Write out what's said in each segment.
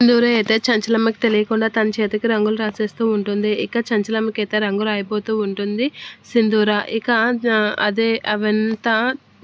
సింధూర అయితే చంచలమ్మకి తెలియకుండా తన చేతికి రంగులు రాసేస్తూ ఉంటుంది. ఇక చంచలమ్మకి అయితే రంగులు అయిపోతూ ఉంటుంది. సింధూర. ఇక అదే అవంతా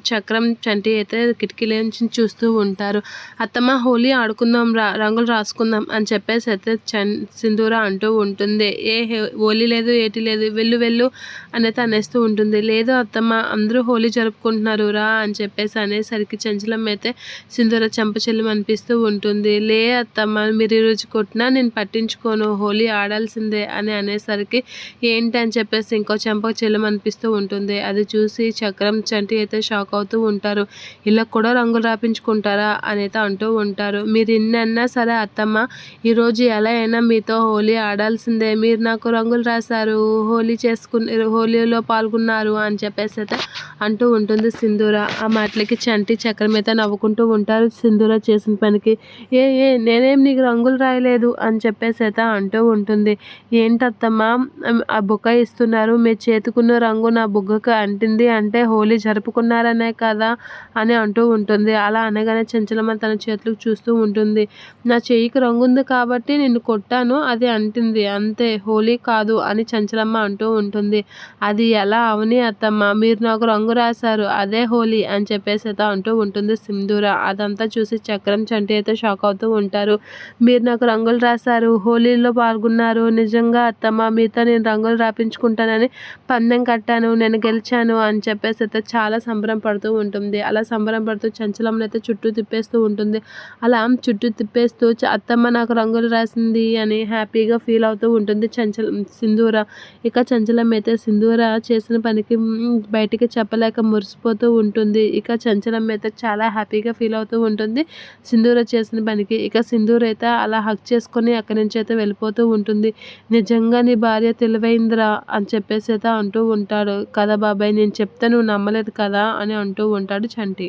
చక్రం చంటి అయితే కిటికీలోంచి చూస్తూ ఉంటారు. అత్తమ్మ హోలీ ఆడుకుందాం రా రంగులు రాసుకుందాం అని చెప్పేసి అయితే చన్ సింధూర అంటూ ఉంటుంది. ఏ హే- హోలీ లేదు ఏటి లేదు వెళ్ళు వెళ్ళు అనేది అనేస్తూ ఉంటుంది. లేదు అత్తమ్మ అందరూ హోలీ జరుపుకుంటున్నారు రా అని చెప్పేసి అనేసరికి చంచలం అయితే సింధూర చెంపచెల్లం అనిపిస్తూ ఉంటుంది. లే అత్తమ్మ మీరు ఈరోజు కొట్టినా నేను పట్టించుకోను హోలీ ఆడాల్సిందే అని అనేసరికి ఏంటి అని చెప్పేసి ఇంకో చెంప చెల్లం అనిపిస్తూ ఉంటుంది. అది చూసి చక్రం చంటి అయితే షాక్ అవుతూ ఉంటారు. ఇలా కూడా రంగులు రాపించుకుంటారా అని అంటూ ఉంటారు. మీరు ఎన్నన్నా సరే అత్తమ్మ ఈరోజు ఎలా అయినా మీతో హోలీ ఆడాల్సిందే. మీరు నాకు రంగులు రాశారు హోలీ చేసుకున్న హోలీలో పాల్గొన్నారు అని చెప్పేసి అయితే అంటూ ఉంటుంది సింధూర. ఆ మాటలకి చంటి చక్రం మీద నవ్వుకుంటూ ఉంటారు సింధూర చేసిన పనికి. ఏ ఏ నేనేం నీకు రంగులు రాయలేదు అని చెప్పేసేత అంటూ ఉంటుంది. ఏంటత్తమ్మా ఆ బుక్క ఇస్తున్నారు మీ చేతికున్న రంగు నా బుగ్గకు అంటింది అంటే హోలీ జరుపుకున్నారనే కదా అని అంటూ ఉంటుంది. అలా అనగానే చంచలమ్మ తన చేతులకు చూస్తూ ఉంటుంది. నా చేయికి రంగు ఉంది కాబట్టి నిన్ను కొట్టాను అది అంటింది. అంతే హోలీ కాదు అని చంచలమ్మ అంటూ ఉంటుంది. అది ఎలా అవని అత్తమ్మ మీరు నాకు రంగు రాశారు. అదే హోలీ అని చెప్పేసి అయితే అంటూ ఉంటుంది సింధూర. అదంతా చూసి చక్రం చంటి అయితే షాక్ అవుతూ ఉంటారు. మీరు నాకు రంగులు రాశారు. హోలీలో పాల్గొన్నారు. నిజంగా అత్తమ్మ మీతో నేను రంగులు రాపించుకుంటానని పందెం కట్టాను నేను గెలిచాను అని చెప్పేసి అయితే చాలా సంబరం పడుతూ ఉంటుంది. అలా సంబరం పడుతూ చంచలమ్మని అయితే చుట్టూ తిప్పేస్తూ ఉంటుంది. అలా చుట్టూ తిప్పేస్తూ "చ- అత్తమ్మ నాకు రంగులు రాసింది అని హ్యాపీగా ఫీల్ అవుతూ ఉంటుంది చంచలం సింధూర. ఇక చంచలం అయితే సింధూర చేసిన పనికి బయటికి చెప్పలే చెప్పలేక మురిసిపోతూ ఉంటుంది. ఇక చంచలం అయితే చాలా హ్యాపీగా ఫీల్ అవుతూ ఉంటుంది. సింధూర చేసిన పనికి ఇక సింధూర్ అయితే అలా హక్ చేసుకొని అక్కడి నుంచి అయితే వెళ్ళిపోతూ ఉంటుంది. నిజంగా నీ భార్య తెలివైందిరా అని చెప్పేసి అయితే అంటూ ఉంటాడు. కదా బాబాయ్ నేను చెప్తే నువ్వు నమ్మలేదు కదా అని అంటూ ఉంటాడు చంటి.